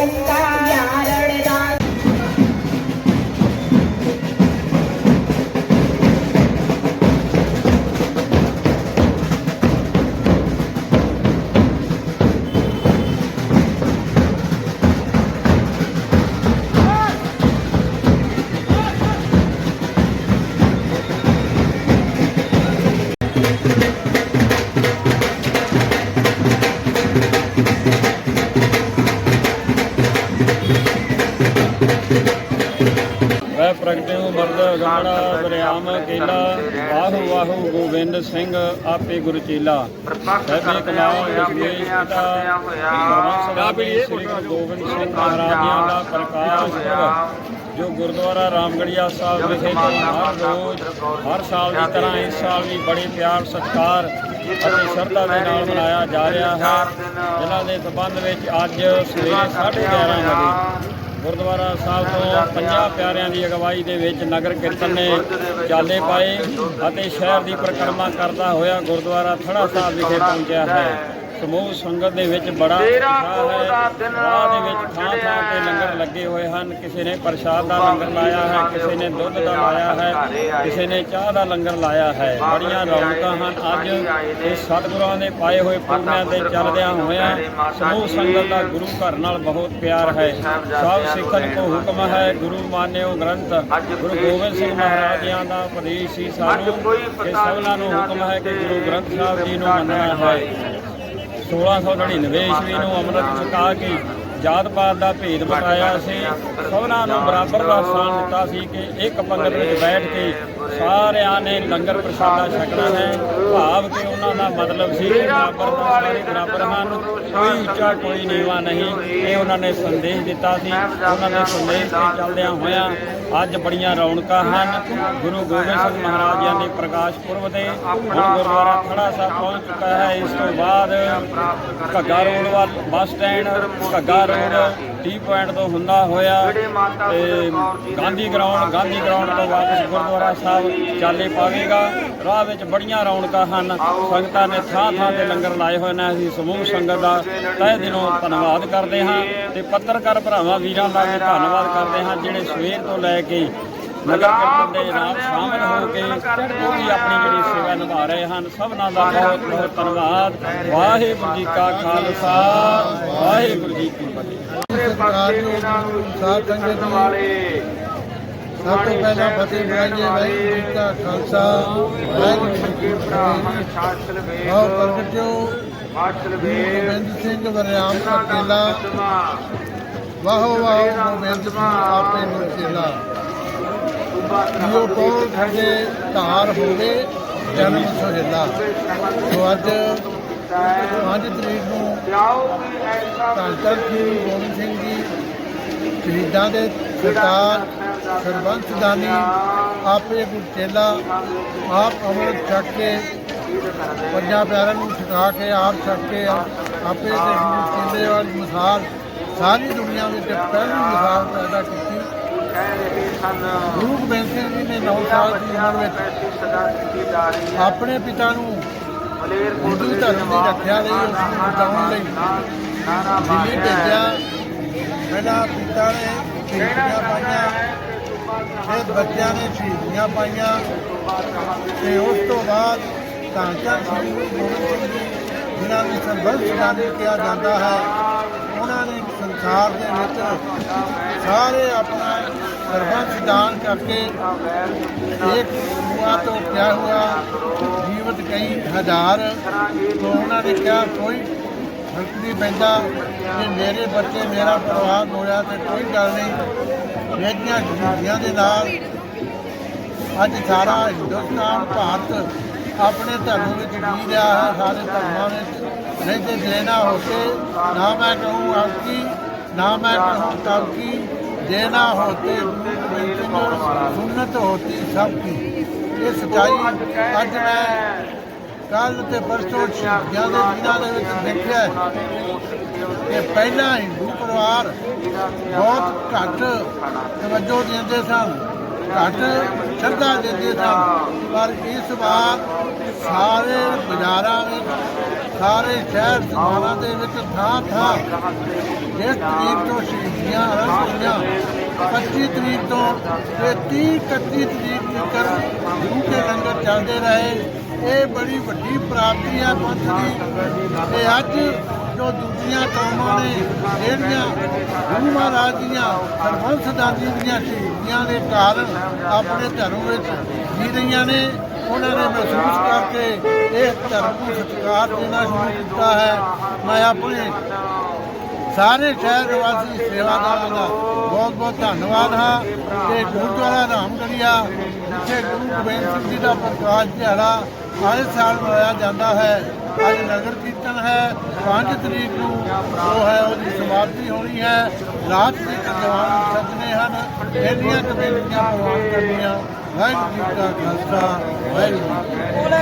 70 ਬਰਿਆਮ ਕੇਲਾ ਵਾਹੂ ਵਾਹੂ ਗੋਬਿੰਦ ਸਿੰਘ ਆਪੇ ਗੁਰੂ ਚੇਲਾ। ਸਭੇ ਕਮਾਲ ਦਸ਼ਮੇਸ਼ ਪਿਤਾ ਸ੍ਰੀ ਗੁਰੂ ਗੋਬਿੰਦ ਸਿੰਘ ਮਹਾਰਾਜਿਆਂ ਦਾ ਪ੍ਰਕਾਸ਼ ਪੁਰਬ ਜੋ ਗੁਰਦੁਆਰਾ ਰਾਮਗੜੀਆ ਸਾਹਿਬ ਵਿਖੇ ਤੋਂ ਹਰ ਰੋਜ਼ ਹਰ ਸਾਲ ਦੀ ਤਰ੍ਹਾਂ ਇਸ ਸਾਲ ਵੀ ਬੜੇ ਪਿਆਰ ਸਤਿਕਾਰ ਅਤੇ ਸ਼ਰਧਾ ਦੇ ਨਾਲ ਮਨਾਇਆ ਜਾ ਰਿਹਾ ਹੈ। ਜਿਨ੍ਹਾਂ ਦੇ ਸਬੰਧ ਵਿੱਚ ਅੱਜ ਸਵੇਰੇ 11:30 ਵਜੇ ਗੁਰਦੁਆਰਾ ਸਾਹਿਬ ਤੋਂ ਪੰਜਾਂ ਪਿਆਰਿਆਂ ਦੀ ਅਗਵਾਈ ਦੇ ਵਿੱਚ ਨਗਰ ਕੀਰਤਨ ਨੇ ਚਾਲੇ ਪਾਏ ਅਤੇ ਸ਼ਹਿਰ ਦੀ ਪਰਿਕਰਮਾ ਕਰਦਾ ਹੋਇਆ ਗੁਰਦੁਆਰਾ ਥੜਾ ਸਾਹਿਬ ਵਿਖੇ ਪਹੁੰਚਿਆ ਹੈ। ਸਮੂਹ ਸੰਗਤ ਦੇ ਵਿੱਚ ਬੜਾ ਉਤਸ਼ਾਹ ਹੈ। ਰਾਹ ਦੇ ਵਿੱਚ ਥਾਂ ਥਾਂ ਤੇ ਲੰਗਰ ਲੱਗੇ ਹੋਏ ਹਨ। ਕਿਸੇ ਨੇ ਪ੍ਰਸ਼ਾਦ ਦਾ ਲੰਗਰ ਲਾਇਆ ਹੈ ਕਿਸੇ ਨੇ ਦੁੱਧ ਦਾ ਲਾਇਆ ਹੈ ਕਿਸੇ ਨੇ ਚਾਹ ਦਾ ਲੰਗਰ ਲਾਇਆ ਹੈ। ਬੜੀਆਂ ਰੌਣਕਾਂ ਹਨ। ਅੱਜ ਇਸ ਸਤਿਗੁਰਾਂ ਦੇ ਪਾਏ ਹੋਏ ਪੁਰਨਿਆਂ ਤੇ ਚੱਲਦਿਆਂ ਹੋਇਆਂ ਸਮੂਹ ਸੰਗਤ ਦਾ ਗੁਰੂ ਘਰ ਨਾਲ ਬਹੁਤ ਪਿਆਰ ਹੈ। ਸਭ ਸਿੱਖਣ ਕੋ ਹੁਕਮ ਹੈ। ਗੁਰੂ ਮਾਨਿਓ ਗ੍ਰੰਥ ਗੁਰੂ ਗੋਬਿੰਦ ਸਿੰਘ ਮਹਾਰਾਜਿਆਂ ਦਾ ਉਪਦੇਸ਼ ਸੀ ਸਾਨੂੰ ਸਭਨਾਂ ਨੂੰ ਹੁਕਮ ਹੈ ਕਿ ਗੁਰੂ ਗ੍ਰੰਥ ਸਾਹਿਬ ਜੀ ਨੂੰ ਮੰਨਣਾ ਹੈ 1699 ਈਸਵੀ ਨੂੰ ਅੰਮ੍ਰਿਤ ਛਕਾ ਕੇ ਜਾਤ ਪਾਤ ਦਾ ਭੇਦ ਮਿਟਾਇਆ ਸੀ। ਸਭਨਾਂ ਨੂੰ ਬਰਾਬਰ ਦਾ ਸਥਾਨ ਦਿੱਤਾ ਸੀ ਕਿ ਇੱਕ ਪੰਗਤ ਵਿੱਚ ਬੈਠ ਕੇ ਸਾਰਿਆਂ ਨੇ ਲੰਗਰ ਪ੍ਰਸ਼ਾਦਾ ਛਕਣਾ ਹੈ। ਭਾਵ ਕਿ ਉਹਨਾਂ ਦਾ ਮਤਲਬ ਸੀ ਕਿ ਬਰਾਬਰ ਦਾ ਸਾਰੇ ਬਰਾਬਰ ਹਨ ਕੋਈ ਉੱਚਾ ਕੋਈ ਨੀਵਾ ਨਹੀਂ। ਇਹ ਉਹਨਾਂ ਨੇ ਸੰਦੇਸ਼ ਦਿੱਤਾ ਸੀ। ਉਹਨਾਂ ਦੇ ਸੰਦੇਸ਼ ਤੇ ਚੱਲਦਿਆਂ ਹੋਇਆਂ ਅੱਜ ਬੜੀਆਂ ਰੌਣਕਾਂ ਹਨ। ਗੁਰੂ ਗੋਬਿੰਦ ਸਿੰਘ ਮਹਾਰਾਜ ਜੀ ਦੇ ਪ੍ਰਕਾਸ਼ ਪੁਰਬ ਤੇ ਗੁਰਦੁਆਰਾ ਖੜਾ ਸਾਹਿਬ ਪਹੁੰਚ ਚੁੱਕਾ ਹੈ। ਇਸ ਤੋਂ ਬਾਅਦ ਘੱਗਾ ਰੋਡ ਵੱਲ bus stand, Ghagga road T point ਤੋਂ ਹੁੰਦਾ ਹੋਇਆ ਤੇ ਗਾਂਧੀ ਗਰਾਊਂਡ ਗਾਂਧੀ ਗਰਾਊਂਡ ਤੋਂ ਵਾਪਸ ਗੁਰਦੁਆਰਾ ਸਾਹਿਬ ਚਾਲੇ ਪਾਵੇਗਾ। ਰਾਹ ਵਿੱਚ ਬੜੀਆਂ ਰੌਣਕਾਂ ਹਨ। ਸੰਗਤਾਂ ਨੇ ਥਾਂ ਥਾਂ ਤੇ ਲੰਗਰ ਲਾਏ ਹੋਏ ਨੇ। ਅਸੀਂ ਸਮੂਹ ਸੰਗਤ ਦਾ ਤਹਿ ਦਿਲੋਂ ਧੰਨਵਾਦ ਕਰਦੇ ਹਾਂ ਤੇ ਪੱਤਰਕਾਰ ਭਰਾਵਾਂ ਵੀਰਾਂ ਦਾ ਵੀ ਧੰਨਵਾਦ ਕਰਦੇ ਹਾਂ, ਜਿਹੜੇ ਸਵੇਰ ਤੋਂ ਲੈ ਕੇ ਨਗਰ ਕੀਰਤਨ ਦੇ ਸ਼ਾਮਲ ਹੋ ਕੇ। ਉਹ ਵੀ ਆਪਣੀ ਜਿਹੜੀ ਸੇਵਾ ਨਿਭਾ ਰਹੇ ਹਨ ਸਭਨਾਂ ਦਾ ਬਹੁਤ ਬਹੁਤ ਧੰਨਵਾਦ। ਵਾਹਿਗੁਰੂ ਜੀ ਕਾ ਖਾਲਸਾ ਵਾਹਿਗੁਰੂ ਜੀ ਕੀ ਫਤਿਹ। ਸਤਿਕਾਰਯੋਗ ਸਾਧ ਸੰਗਤ ਜੀ। ਸਭ ਤੋਂ ਪਹਿਲਾਂ ਫਤਿਹ ਬੁਲਾਈਏ ਵਾਹਿਗੁਰੂ ਜੀ ਕਾ ਖਾਲਸਾ ਵਾਹਿਗੁਰੂ ਜੀ ਕੀ ਫਤਿਹ। ਆਓ ਪ੍ਰਗਟਿਓ ਗੁਰੂ ਗੋਬਿੰਦ ਸਿੰਘ ਵਰਿਆਮ ਕੇਲਾ। ਵਾਹੋ ਵਾਹੋ ਗੋਬਿੰਦ ਸਿੰਘ ਆਪੇ ਮੁਰਚੇਲਾ ਜੋ ਕੋਲ ਖੜੇ ਧਾਰ ਹੋਵੇ, ਜਨਮ ਸੁਹੇਲਾ। ਸੋ ਅੱਜ 5 ਤਰੀਕ ਨੂੰ ਧੰਨ ਧੰਨ ਸ੍ਰੀ ਗੁਰੂ ਗੋਬਿੰਦ ਸਿੰਘ ਜੀ, ਸ਼ਹੀਦਾਂ ਦੇ ਸਰਕਾਰ ਸਰਬੰਸ ਦਾਨੀ, ਆਪੇ ਗੁਰਚੇਲਾ ਆਪ ਅਮਰਤ ਛਕ ਕੇ, ਪੰਜਾਂ ਪਿਆਰਿਆਂ ਨੂੰ ਛਕਾ ਕੇ, ਆਪ ਛਕ ਕੇ, ਆਪੇ ਦੇ ਗੁਰੂ ਚੇਲੇ ਵਾਲੀ ਸਾਰੀ ਦੁਨੀਆ ਵਿੱਚ ਪਹਿਲੀ ਮਿਸਾਲ ਪੈਦਾ ਕੀਤੀ। ਗੁਰੂ ਗੋਬਿੰਦ ਸਿੰਘ ਜੀ ਨੇ 9 ਸਾਲ ਦੀ ਉਮਰ ਵਿੱਚ। ਆਪਣੇ ਪਿਤਾ ਨੂੰ ਹਿੰਦੂ ਧਰਮ ਦੀ ਰੱਖਿਆ ਲਈ ਉਸ ਨੂੰ ਬਚਾਉਣ ਲਈ ਦਿੱਲੀ ਭੇਜਿਆ ਪਹਿਲਾਂ ਪਿਤਾ ਨੇ ਸ਼ਹੀਦੀਆਂ ਪਾਈਆਂ ਫਿਰ ਬੱਚਿਆਂ ਨੇ ਸ਼ਹੀਦੀਆਂ ਪਾਈਆਂ। ਤੇ ਉਸ ਤੋਂ ਬਾਅਦ ਧੰਨ ਧੰਨ ਸ੍ਰੀ ਗੁਰੂ ਗੋਬਿੰਦ ਸਿੰਘ ਜੀ ਜਿਨ੍ਹਾਂ ਨੂੰ ਸਰਬੰਸ ਗਾਂਧੀ ਕਿਹਾ ਜਾਂਦਾ ਹੈ ਉਹਨਾਂ ਨੇ ਸੰਸਾਰ ਦੇ ਵਿੱਚ ਸਾਰੇ ਆਪਣਾ ਸਰਬੰਸ ਦਾਨ ਕਰਕੇ ਇੱਕ ਹੁਆ ਤੋਂ ਕਿਆ ਹੁਆ ਜੀਵਤ ਕਈ ਹਜ਼ਾਰ ਤੋਂ ਉਹਨਾਂ ਨੇ ਕਿਹਾ, ਕੋਈ ਫ਼ਰਕ ਨਹੀਂ ਪੈਂਦਾ ਕਿ ਮੇਰੇ ਬੱਚੇ ਮੇਰਾ ਪਰਿਵਾਰ ਹੋਇਆ ਤੇ ਕੋਈ ਗੱਲ ਨਹੀਂ। ਮੇਰੀਆਂ ਜ਼ਿੰਦਗੀਆਂ ਦੇ ਨਾਲ ਅੱਜ ਸਾਰਾ ਹਿੰਦੁਸਤਾਨ ਭਾਰਤ ਆਪਣੇ ਧਰਮ ਵਿੱਚ ਜੀ ਰਿਹਾ ਹੈ, ਸਾਰੇ ਧਰਮਾਂ ਵਿੱਚ ਨਹੀਂ ਤੇ ਦੇਣਾ ਕੇ ਨਾ ਮੈਂ ਕਹੂੰ ਆਪਕੀ ਨਾ ਮੈਂ ਕਹੂੰ ਤਬ ਕੀ। ਦੇਣਾ ਹੋਤੇ ਗੁਰੂ ਗੋਬਿੰਦ ਸਿੰਘ ਇਹ ਸਚਾਈ ਅੱਜ ਮੈਂ ਕੱਲ ਤੇ ਪਰਸੋਂ ਸ਼ਹੀਦਾਂ ਦੇ ਦਿਨਾਂ ਦੇ ਵਿੱਚ ਦੇਖਿਆ ਕਿ ਪਹਿਲਾਂ ਹਿੰਦੂ ਪਰਿਵਾਰ ਬਹੁਤ ਘੱਟ ਤਵੱਜੋ ਦਿੰਦੇ ਸਨ, ਘੱਟ ਸ਼ਰਧਾ ਦਿੰਦੇ ਸਨ, ਪਰ ਇਸ ਵਾਰ ਸਾਰੇ ਬਾਜ਼ਾਰਾਂ ਸਾਰੇ ਸ਼ਹਿਰ ਸਮਾਣਾ ਦੇ ਵਿੱਚ ਥਾਂ ਥਾਂ ਜਿਸ ਤਰੀਕ ਤੋਂ ਸ਼ਹੀਦੀਆਂ ਹੋਈਆਂ 25 ਤਰੀਕ ਤੋਂ ਤੇ 30 31 ਤਰੀਕ ਤੱਕ ਗੁਰੂ ਕੇ ਲੰਗਰ ਚੱਲਦੇ ਰਹੇ। ਇਹ ਬੜੀ ਵੱਡੀ ਪ੍ਰਾਪਤੀ ਹੈ ਪੰਥ ਦੀ। ਤੇ ਅੱਜ ਜੋ ਦੂਜੀਆਂ ਕੌਮਾਂ ਨੇ ਜਿਹੜੀਆਂ ਗੁਰੂ ਮਹਾਰਾਜ ਦੀਆਂ ਸਰਬੰਸ ਦਾਨੀ ਦੀਆਂ ਸ਼ਹੀਦੀਆਂ ਦੇ ਕਾਰਨ ਆਪਣੇ ਧਰਮ ਵਿੱਚ ਜੀ ਰਹੀਆਂ ਨੇ। ਉਹਨਾਂ ਨੇ ਮਹਿਸੂਸ ਕਰਕੇ ਇਸ ਧਰਮ ਨੂੰ ਸਤਿਕਾਰ ਦੇਣਾ ਸ਼ੁਰੂ ਕੀਤਾ ਹੈ। ਮੈਂ ਆਪਣੇ ਸਾਰੇ ਸ਼ਹਿਰ ਨਿਵਾਸੀ ਸੇਵਾਦਾਰਾਂ ਦਾ ਬਹੁਤ ਬਹੁਤ ਧੰਨਵਾਦ ਹਾਂ ਤੇ ਗੁਰਦੁਆਰਾ ਰਾਮਗੜੀਆ, ਜਿੱਥੇ ਗੁਰੂ ਗੋਬਿੰਦ ਸਿੰਘ ਜੀ ਦਾ ਪ੍ਰਕਾਸ਼ ਦਿਹਾੜਾ ਹਰ ਸਾਲ ਮਨਾਇਆ ਜਾਂਦਾ ਹੈ। ਅੱਜ ਨਗਰ ਕੀਰਤਨ ਹੈ 5 ਤਰੀਕ ਨੂੰ ਜੋ ਹੈ, ਉਹਦੀ ਸਮਾਪਤੀ ਹੋਣੀ ਹੈ। ਰਾਤ ਤੱਕ ਜਵਾਨ ਸੱਜਣੇ ਹਨ, ਇੰਨੀਆਂ ਕਮੇਟੀਆਂ ਪ੍ਰਵਾਨ ਕਰਨੀਆਂ। ਵਾਹਿਗੁਰੂ ਜੀ ਕਾ ਖਾਲਸਾ ਵਾਹਿਗੁਰੂ ਜੀ ਕੀ ਫਤਿਹ।